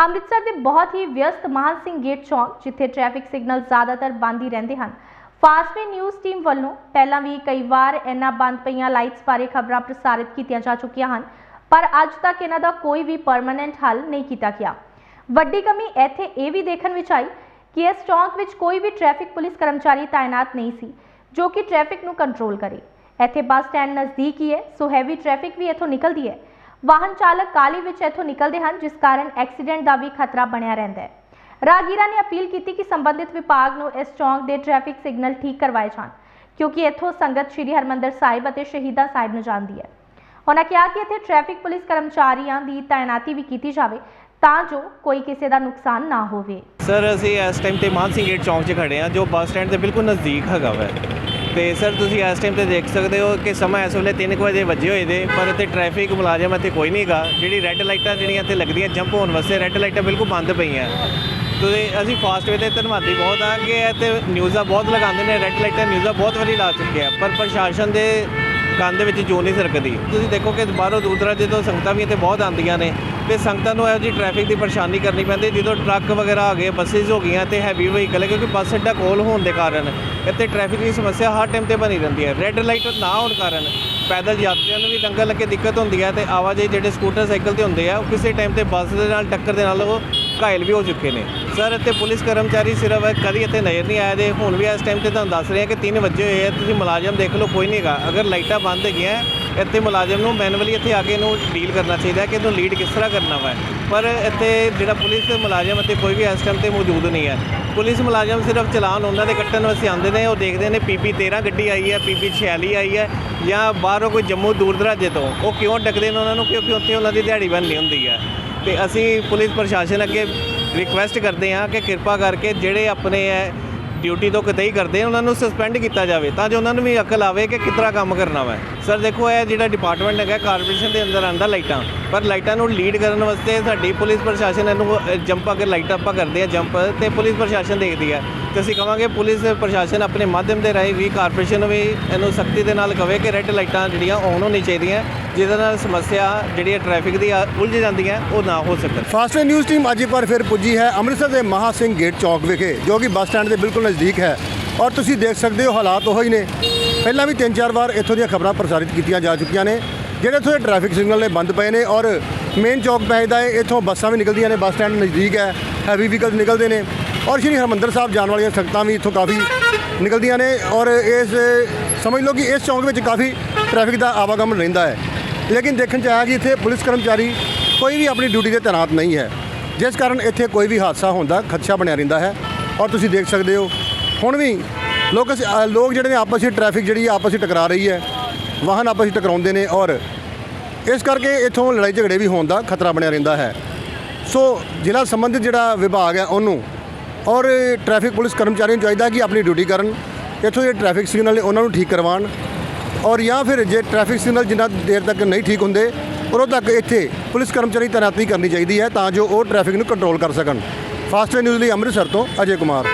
ਅੰਮ੍ਰਿਤਸਰ ਦੇ ਬਹੁਤ ਹੀ ਵਿਅਸਤ ਮਾਨ ਸਿੰਘ ਗੇਟ ਚੌਂਕ, ਜਿੱਥੇ ਟ੍ਰੈਫਿਕ ਸਿਗਨਲ ਜ਼ਿਆਦਾਤਰ ਬੰਦ ਹੀ ਰਹਿੰਦੇ ਹਨ। ਫਾਸਟਵੇ ਨਿਊਜ਼ ਟੀਮ ਵੱਲੋਂ ਪਹਿਲਾਂ ਵੀ ਕਈ ਵਾਰ ਇਹਨਾਂ ਬੰਦ ਪਈਆਂ ਲਾਈਟਸ ਬਾਰੇ ਖਬਰਾਂ ਪ੍ਰਸਾਰਿਤ ਕੀਤੀਆਂ ਜਾ ਚੁੱਕੀਆਂ ਹਨ, ਪਰ ਅੱਜ ਤੱਕ ਇਹਨਾਂ ਦਾ ਕੋਈ ਵੀ ਪਰਮਨੈਂਟ ਹੱਲ ਨਹੀਂ ਕੀਤਾ ਗਿਆ। ਵੱਡੀ ਕਮੀ ਇੱਥੇ ਇਹ ਵੀ ਦੇਖਣ ਵਿੱਚ ਆਈ ਕਿ ਇਸ ਚੌਂਕ ਵਿੱਚ ਕੋਈ ਵੀ ਟ੍ਰੈਫਿਕ ਪੁਲਿਸ ਕਰਮਚਾਰੀ ਤਾਇਨਾਤ ਨਹੀਂ ਸੀ, ਜੋ ਕਿ ਟ੍ਰੈਫਿਕ ਨੂੰ ਕੰਟਰੋਲ ਕਰੇ। ਇੱਥੇ ਬੱਸ ਸਟੈਂਡ ਨਜ਼ਦੀਕ ਹੀ ਹੈ, ਸੋ ਹੈਵੀ ਟ੍ਰੈਫਿਕ ਵੀ ਇੱਥੋਂ ਨਿਕਲਦੀ ਹੈ। ਵਾਹਨ ਚਾਲਕ ਕਾਲੀ ਵਿੱਚ ਇੱਥੋਂ ਨਿਕਲਦੇ ਹਨ, ਜਿਸ ਕਾਰਨ ਐਕਸੀਡੈਂਟ ਦਾ ਵੀ ਖਤਰਾ ਬਣਿਆ ਰਹਿੰਦਾ ਹੈ। ਰਾਹਗੀਰਾਂ ਨੇ ਅਪੀਲ ਕੀਤੀ ਕਿ ਸੰਬੰਧਿਤ ਵਿਭਾਗ ਨੂੰ ਇਸ ਚੌਂਕ ਦੇ ਟ੍ਰੈਫਿਕ ਸਿਗਨਲ ਠੀਕ ਕਰਵਾਏ ਜਾਣ, ਕਿਉਂਕਿ ਇੱਥੋਂ ਸੰਗਤ ਸ੍ਰੀ ਹਰਮੰਦਰ ਸਾਹਿਬ ਅਤੇ ਸ਼ਹੀਦਾਂ ਸਾਹਿਬ ਨੂੰ ਜਾਂਦੀ ਹੈ। ਉਹਨਾਂ ਕਿਹਾ ਕਿ ਇੱਥੇ ਟ੍ਰੈਫਿਕ ਪੁਲਿਸ ਕਰਮਚਾਰੀਆਂ ਦੀ ਤਾਇਨਾਤੀ ਵੀ ਕੀਤੀ ਜਾਵੇ, ਤਾਂ ਜੋ ਕੋਈ ਕਿਸੇ ਦਾ ਨੁਕਸਾਨ ਨਾ ਹੋਵੇ। ਸਰ, ਅਸੀਂ ਇਸ ਟਾਈਮ ਤੇ ਮਾਨ ਸਿੰਘ ਗੇਟ ਚੌਂਕ 'ਚ ਖੜੇ ਹਾਂ, ਜੋ ਬੱਸ ਸਟੈਂਡ ਦੇ ਬਿਲਕੁਲ ਨਜ਼ਦੀਕ ਹੈਗਾ ਵੈ। ਤੇ ਸਰ, ਤੁਸੀਂ ਇਸ ਟਾਈਮ ਤੇ ਦੇਖ ਸਕਦੇ ਹੋ ਕਿ ਸਮਾਂ ਇਸ ਵੇਲੇ 3 ਵਜੇ ਵੱਜੇ ਹੋਏ ਦੇ, ਪਰ ਇੱਥੇ ਟ੍ਰੈਫਿਕ ਮੁਲਾਜ਼ਮ ਇੱਥੇ ਕੋਈ ਨਹੀਂ ਹੈਗਾ ਜਿਹੜੀ ਰੈੱਡ ਲਾਈਟਾਂ ਜਿਹੜੀਆਂ ਇੱਥੇ ਲੱਗਦੀਆਂ ਜੰਪ ਹੋਣ ਵਾਸਤੇ ਰੈੱਡ ਲਾਈਟਾਂ ਬਿਲਕੁਲ ਬੰਦ ਪਈਆਂ। ਤੇ ਅਸੀਂ ਫਾਸਟਵੇ 'ਤੇ ਧੰਨਵਾਦੀ ਬਹੁਤ ਆ ਕਿ ਇੱਥੇ ਨਿਊਜ਼ਾਂ ਬਹੁਤ ਲਗਾਉਂਦੇ ਨੇ ਰੈੱਡ ਲਾਈਟਾਂ ਨਿਊਜ਼ਾਂ ਬਹੁਤ ਵਾਰੀ ਲਾ ਚੁੱਕੇ ਆ, ਪਰ ਪ੍ਰਸ਼ਾਸਨ ਦੇ ਕੰਨ ਦੇ ਵਿੱਚ ਜੋ ਨਹੀਂ ਸਰਕਦੀ। ਤੁਸੀਂ ਦੇਖੋ ਕਿ ਬਾਹਰੋਂ ਦੂਰ ਦਰਾਜੇ ਤੋਂ ਸੰਗਤਾਂ ਵੀ ਇੱਥੇ ਬਹੁਤ ਆਉਂਦੀਆਂ ਨੇ। ਤੇ ਸੰਗਤਾਂ ਨੂੰ ਇਹੋ ਜਿਹੀ ਟ੍ਰੈਫਿਕ ਦੀ ਪਰੇਸ਼ਾਨੀ ਕਰਨੀ ਪੈਂਦੀ, ਜਦੋਂ ਟਰੱਕ ਵਗੈਰਾ ਆ ਗਏ ਬੱਸਿਸ ਹੋ ਗਈਆਂ ਤੇ ਹੈਵੀ ਵਹੀਕਲ ਹੈ, ਕਿਉਂਕਿ ਬੱਸ ਅੱਡਾ ਕੋਲ ਹੋਣ ਦੇ ਕਾਰਨ ਇੱਥੇ ਟ੍ਰੈਫਿਕ ਦੀ ਸਮੱਸਿਆ ਹਰ ਟਾਈਮ ਤੇ ਬਣੀ ਰਹਿੰਦੀ ਹੈ। ਰੈੱਡ ਲਾਈਟ ਨਾ ਹੋਣ ਕਾਰਨ ਪੈਦਲ ਯਾਤਰੀਆਂ ਨੂੰ ਵੀ ਲੰਗਰ ਲੱਗੇ ਦਿੱਕਤ ਹੁੰਦੀ ਹੈ ਤੇ ਆਵਾਜਾਈ ਜਿਹੜੇ ਸਕੂਟਰ ਸਾਈਕਲ ਤੇ ਹੁੰਦੇ ਆ, ਉਹ ਕਿਸੇ ਟਾਈਮ ਤੇ ਬੱਸ ਦੇ ਨਾਲ, ਟੱਕਰ ਦੇ ਨਾਲ ਉਹ ਘਾਇਲ ਵੀ ਹੋ ਚੁੱਕੇ ਨੇ। ਸਰ ਇੱਥੇ ਪੁਲਿਸ ਕਰਮਚਾਰੀ ਸਿਰਫ ਕਦੀ ਇੱਥੇ ਨਜ਼ਰ ਨਹੀਂ ਆਏ ਦੇ ਹੁਣ ਵੀ ਇਸ ਟਾਈਮ ਤੇ ਤੁਹਾਨੂੰ ਦੱਸ ਰਹੇ ਆ ਕਿ 3 ਵਜੇ ਹੋਏ ਆ, ਤੁਸੀਂ ਮੁਲਾਜ਼ਮ ਦੇਖ ਲਓ, ਕੋਈ ਨਹੀਂਗਾ ਅਗਰ ਲਾਈਟਾਂ ਬੰਦ ਹੈਗੀਆਂ ਇੱਥੇ ਮੁਲਾਜ਼ਮ ਨੂੰ ਮੈਨੂਅਲੀ ਇੱਥੇ ਆ ਕੇ ਇਹਨੂੰ ਡੀਲ ਕਰਨਾ ਚਾਹੀਦਾ ਕਿ ਇਹਨੂੰ ਲੀਡ ਕਿਸ ਤਰ੍ਹਾਂ ਕਰਨਾ ਵਾ। ਪਰ ਇੱਥੇ ਜਿਹੜਾ ਪੁਲਿਸ ਮੁਲਾਜ਼ਮ ਇੱਥੇ ਕੋਈ ਵੀ ਇਸ ਟਾਈਮ ਤੇ ਮੌਜੂਦ ਨਹੀਂ ਹੈ। ਪੁਲਿਸ ਮੁਲਾਜ਼ਮ ਸਿਰਫ ਚਲਾਨ ਉਹਨਾਂ ਦੇ ਕੱਟਣ ਵਾਸਤੇ ਆਉਂਦੇ ਨੇ, ਉਹ ਦੇਖਦੇ ਨੇ ਪੀਪੀ 13 ਗੱਡੀ ਆਈ ਹੈ ਪੀਪੀ 46 ਆਈ ਹੈ ਜਾਂ ਬਾਹਰੋਂ ਕੋਈ ਜੰਮੂ ਦੂਰ ਦਰਾਜੇ ਤੋਂ। ਉਹ ਕਿਉਂ ਡੱਕਦੇ ਨੇ ਉਹਨਾਂ ਨੂੰ? ਕਿਉਂਕਿ ਉੱਥੇ ਉਹਨਾਂ ਦੀ ਦਿਹਾੜੀ ਬਣਨੀ ਹੁੰਦੀ ਹੈ। ਤੇ ਅਸੀਂ ਪੁਲਿਸ ਪ੍ਰਸ਼ਾਸਨ ਅੱਗੇ ਰਿਕੁਐਸਟ ਕਰਦੇ ਹਾਂ ਕਿ ਕਿਰਪਾ ਕਰਕੇ ਜਿਹੜੇ ਆਪਣੇ ਹੈ ਡਿਊਟੀ ਤੋਂ ਕਿਤੇ ਹੀ ਕਰਦੇ ਉਹਨਾਂ ਨੂੰ ਸਸਪੈਂਡ ਕੀਤਾ ਜਾਵੇ, ਤਾਂ ਜੋ ਉਹਨਾਂ ਨੂੰ ਵੀ ਅਕਲ ਆਵੇ ਕਿ ਕਿਸ ਕੰਮ ਕਰਨਾ ਵਾ। ਸਰ ਦੇਖੋ, ਇਹ ਜਿਹੜਾ ਡਿਪਾਰਟਮੈਂਟ ਹੈਗਾ ਕਾਰਪੋਰੇਸ਼ਨ ਦੇ ਅੰਦਰ ਆਂਦਾ ਲਾਈਟਾਂ, ਪਰ ਲਾਈਟਾਂ ਨੂੰ ਲੀਡ ਕਰਨ ਵਾਸਤੇ ਸਾਡੀ ਪੁਲਿਸ ਪ੍ਰਸ਼ਾਸਨ ਇਹਨੂੰ ਜੰਪ ਅਗਰ ਲਾਈਟਾਂ ਆਪਾਂ ਕਰਦੇ ਆ ਜੰਪ ਤੇ ਪੁਲਿਸ ਪ੍ਰਸ਼ਾਸਨ ਦੇਖਦੀ ਹੈ ਤੇ ਅਸੀਂ ਕਹਾਂਗੇ ਪੁਲਿਸ ਪ੍ਰਸ਼ਾਸਨ ਆਪਣੇ ਮਾਧਿਅਮ ਦੇ ਰਾਹੀਂ ਵੀ ਕਾਰਪੋਰੇਸ਼ਨ ਨੂੰ ਵੀ ਇਹਨੂੰ ਸਖਤੀ ਦੇ ਨਾਲ ਕਵੇ ਕਿ ਰੈੱਡ ਲਾਈਟਾਂ ਜਿਹੜੀਆਂ ਆਨ ਹੋਣੀ ਚਾਹੀਦੀਆਂ ਜਿਹਦੇ ਨਾਲ ਸਮੱਸਿਆ ਜਿਹੜੀ ਹੈ ਟ੍ਰੈਫਿਕ ਦੀ ਆ, ਉਲਝ ਜਾਂਦੀ ਹੈ ਉਹ ਨਾ ਹੋ ਸਕਣ। ਫਾਸਟਵੇ ਨਿਊਜ਼ ਟੀਮ ਅੱਜ ਇੱਕ ਵਾਰ ਫਿਰ ਪੁੱਜੀ ਹੈ ਅੰਮ੍ਰਿਤਸਰ ਦੇ ਮਹਾ ਸਿੰਘ ਗੇਟ ਚੌਕ ਵਿਖੇ ਜੋ ਕਿ ਬੱਸ ਸਟੈਂਡ ਦੇ ਬਿਲਕੁਲ ਨਜ਼ਦੀਕ ਹੈ। ਔਰ ਤੁਸੀਂ ਦੇਖ ਸਕਦੇ ਹੋ ਹਾਲਾਤ ਉਹ ਹੀ ਨੇ। ਪਹਿਲਾਂ ਵੀ ਤਿੰਨ ਚਾਰ ਵਾਰ ਇੱਥੋਂ ਦੀਆਂ ਖਬਰਾਂ ਪ੍ਰਸਾਰਿਤ ਕੀਤੀਆਂ ਜਾ ਚੁੱਕੀਆਂ ਨੇ ਜਿਹੜੇ ਇੱਥੋਂ ਦੇ ਟ੍ਰੈਫਿਕ ਸਿਗਨਲ ਨੇ ਬੰਦ ਪਏ ਨੇ ਔਰ ਮੇਨ ਚੌਕ ਪੈਦਾ ਹੈ ਇੱਥੋਂ ਬੱਸਾਂ ਵੀ ਨਿਕਲਦੀਆਂ ਨੇ ਬੱਸ ਸਟੈਂਡ ਨਜ਼ਦੀਕ ਹੈ ਹੈਵੀ ਵਹੀਕਲ ਨਿਕਲਦੇ ਨੇ। ਔਰ ਸ਼੍ਰੀ ਹਰਮੰਦਰ ਸਾਹਿਬ ਜਾਣ ਵਾਲੀਆਂ ਸੰਗਤਾਂ ਵੀ ਇੱਥੋਂ ਕਾਫੀ ਨਿਕਲਦੀਆਂ ਨੇ ਔਰ ਇਸ ਸਮਝ ਲਓ ਕਿ ਇਸ ਚੌਂਕ ਵਿੱਚ ਕਾਫੀ ਟ੍ਰੈਫਿਕ ਦਾ ਆਵਾਗਮਨ ਰਹਿੰਦਾ ਹੈ। ਲੇਕਿਨ ਦੇਖਣ ਚ ਆਇਆ ਕਿ ਇੱਥੇ ਪੁਲਿਸ ਕਰਮਚਾਰੀ ਕੋਈ ਵੀ ਆਪਣੀ ਡਿਊਟੀ ਤੇ ਤੈਨਾਤ ਨਹੀਂ ਹੈ। ਜਿਸ ਕਾਰਨ ਇੱਥੇ ਕੋਈ ਵੀ ਹਾਦਸਾ ਹੋਣ ਦਾ ਖਦਸ਼ਾ ਬਣਿਆ ਰਹਿੰਦਾ ਹੈ ਔਰ ਤੁਸੀਂ ਦੇਖ ਸਕਦੇ ਹੋ ਹੁਣ ਵੀ ਲੋਕ ਅ, ਲੋਕ ਜਿਹੜੇ ਨੇ ਆਪਸ ਵਿੱਚ ਟ੍ਰੈਫਿਕ ਜਿਹੜੀ ਹੈ ਆਪਸ ਵਿੱਚ ਟਕਰਾ ਰਹੀ ਹੈ। ਵਾਹਨ ਆਪਸ ਵਿੱਚ ਟਕਰਾਉਂਦੇ ਨੇ ਔਰ ਇਸ ਕਰਕੇ ਇੱਥੋਂ ਲੜਾਈ ਝਗੜੇ ਵੀ ਹੋਣ ਦਾ ਖਤਰਾ ਬਣਿਆ ਰਹਿੰਦਾ ਹੈ। ਸੋ ਜ਼ਿਲ੍ਹਾ ਸੰਬੰਧਿਤ ਜਿਹੜਾ ਵਿਭਾਗ ਹੈ ਉਹਨੂੰ ਔਰ ਟ੍ਰੈਫਿਕ ਪੁਲਿਸ ਕਰਮਚਾਰੀਆਂ ਨੂੰ ਚਾਹੀਦਾ ਕਿ ਆਪਣੀ ਡਿਊਟੀ ਕਰਨ, ਇੱਥੋਂ ਜਿਹੜੇ ਟ੍ਰੈਫਿਕ ਸਿਗਨਲ ਨੇ ਉਹਨਾਂ ਨੂੰ ਠੀਕ ਕਰਵਾਉਣ ਔਰ ਜਾਂ ਫਿਰ ਜੇ ਟ੍ਰੈਫਿਕ ਸਿਗਨਲ ਜਿੰਨਾ ਦੇਰ ਤੱਕ ਨਹੀਂ ਠੀਕ ਹੁੰਦੇ, ਉਦੋਂ ਤੱਕ ਇੱਥੇ ਪੁਲਿਸ ਕਰਮਚਾਰੀ ਤੈਨਾਤੀ ਕਰਨੀ ਚਾਹੀਦੀ ਹੈ ਤਾਂ ਜੋ ਉਹ ਟ੍ਰੈਫਿਕ ਨੂੰ ਕੰਟਰੋਲ ਕਰ ਸਕਣ। ਫਾਸਟਵੇ ਨਿਊਜ਼ ਲਈ ਅੰਮ੍ਰਿਤਸਰ ਤੋਂ ਅਜੇ ਕੁਮਾਰ।